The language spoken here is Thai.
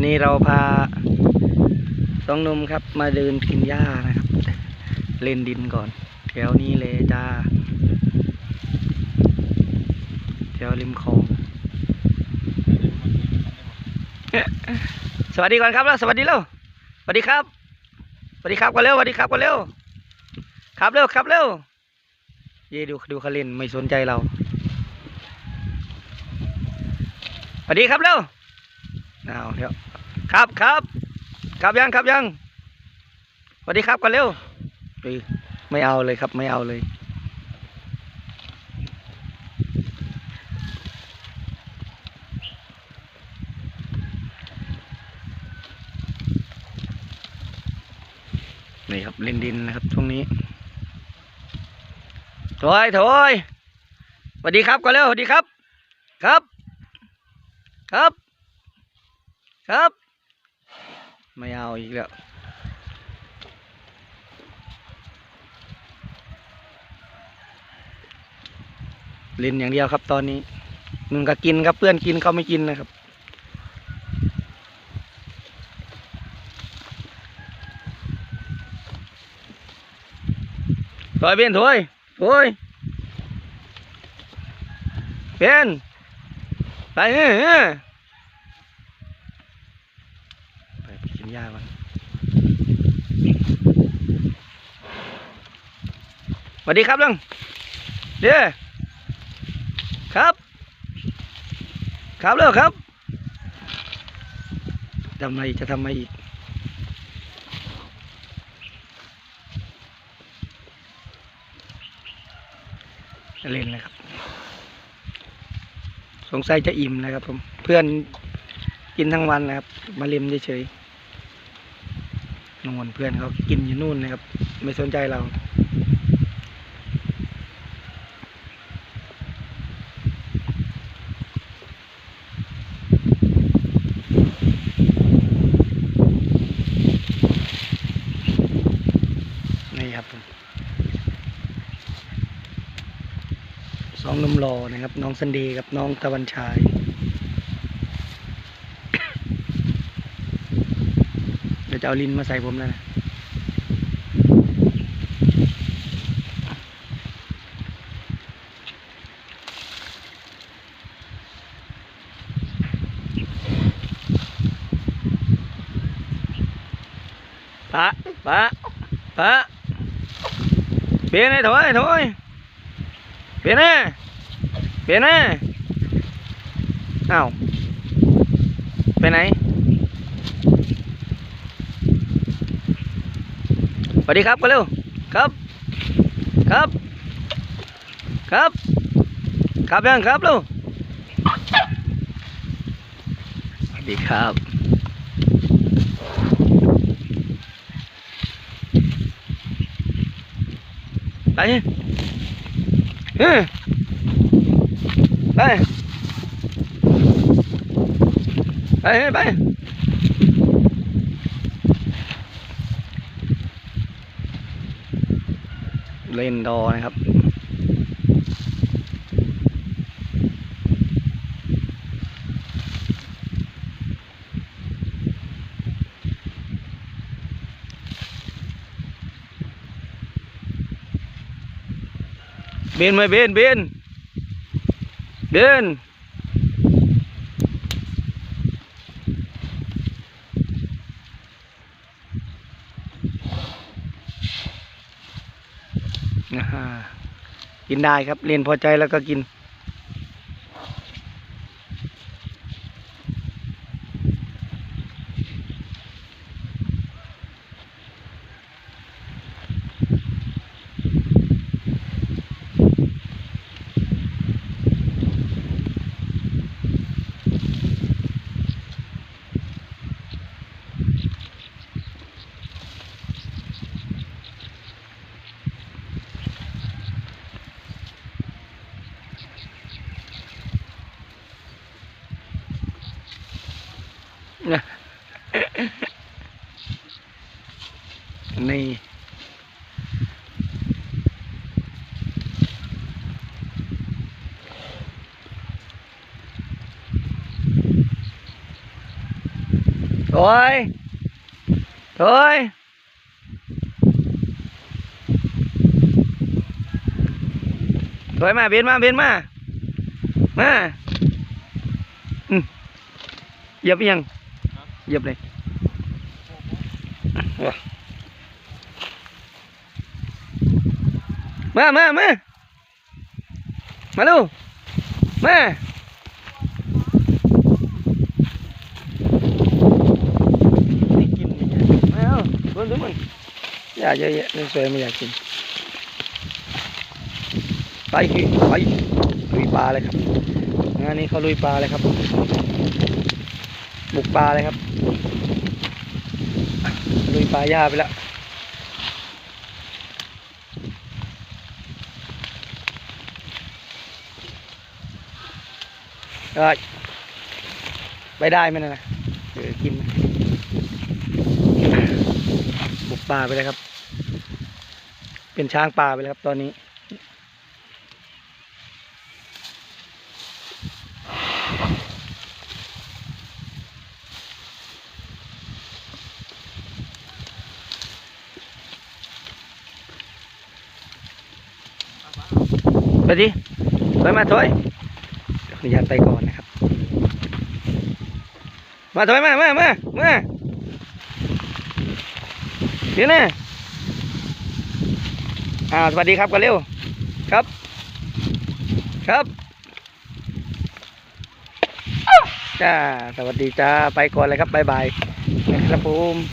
วันนี้เราพาสองนมครับ มาเดินกินหญ้านะครับ เล่นดินก่อน แถวนี้เลยจ้า แถวริมคลอง สวัสดีก่อนครับแล้วสวัสดีแล้วสวัสดีครับสวัสดีครับกันเร็วสวัสดีครับกันเร็วครับเร็วครับเร็วเย่ดูดูเขาเล่นไม่สนใจเราสวัสดีครับเร็วเอาเดี๋ยว ครับครับครับยังครับยังสวัสดีครับกันเร็วไม่เอาเลยครับไม่เอาเลย นี่ครับเล่นดินนะครับช่วงนี้ถอยถอยสวัสดีครับก่อนเร็วสวัสดีครับ ครับ ครับ ครับ ไม่เอาอีกแล้ว เล่นอย่างเดียวครับตอนนี้มึงก็กินครับเพื่อนกินเขาไม่กินนะครับถอยเบนถอยถอยเบนไปเฮ้ยเฮ้ยไปไปกิน หญ้าก่อนสวัสดีครับลุงเด้อครับ ครับเร็วครับทำไมจะทำไมอีกเล่นนะครับ สงสัยจะอิ่มนะครับผม เพื่อนกินทั้งวันนะครับ มาเล่มเฉยๆ นอนเพื่อนเขากินอยู่นู่นนะครับ ไม่สนใจเรานี่ครับสองนุ่มรอนะครับ น้องซันเดย์กับน้องตะวันชาย เดี๋ยว จะเอาลินมาใส่ผมแล้วนะปะปะปะเปลี่ยนให้ถอยถอยเปลี่ยนแน่เปลี่ยนแน่อ้าวไปไหน ส วัสดีครับกันเร็วครับ ครับ ครับ ครับยังครับลูกสวัสดีครับไปเฮ้ไป ไปไป เล่นดอนะครับเบนไหมเบนเบนเบนอ่าฮะ กินได้ครับเรียนพอใจแล้วก็กิน นี่ถอยถอยถอยมาเบนมาเบนมา มาอืมเหยียบอีหยัง เหยียบเลยมามามามาดูมาไม่กินไม่เอาคนดูมันอย่าเยอะแยะไม่สวยไม่อยากกินไปคือไปลุยปลาเลยครับงานนี้เขาลุยปลาเลยครับ บุกปลาเลยครับ ลุยปลาหญ้าไปแล้วเอ้ไปได้ไหมนะนะเดี๋ยวกินบุกปลาไปเลยครับ เป็นช้างป่าไปแล้วครับตอนนี้ ไปดิไปมาถอยขออนุญาตไปก่อนนะครับ มาถอยมามามามาเดี๋ยวนะอ่าสวัสดีครับกันเร็ว ครับ ครับจ้าสวัสดีจ้าไปก่อนเลยครับบ๊ายบายนะครับผม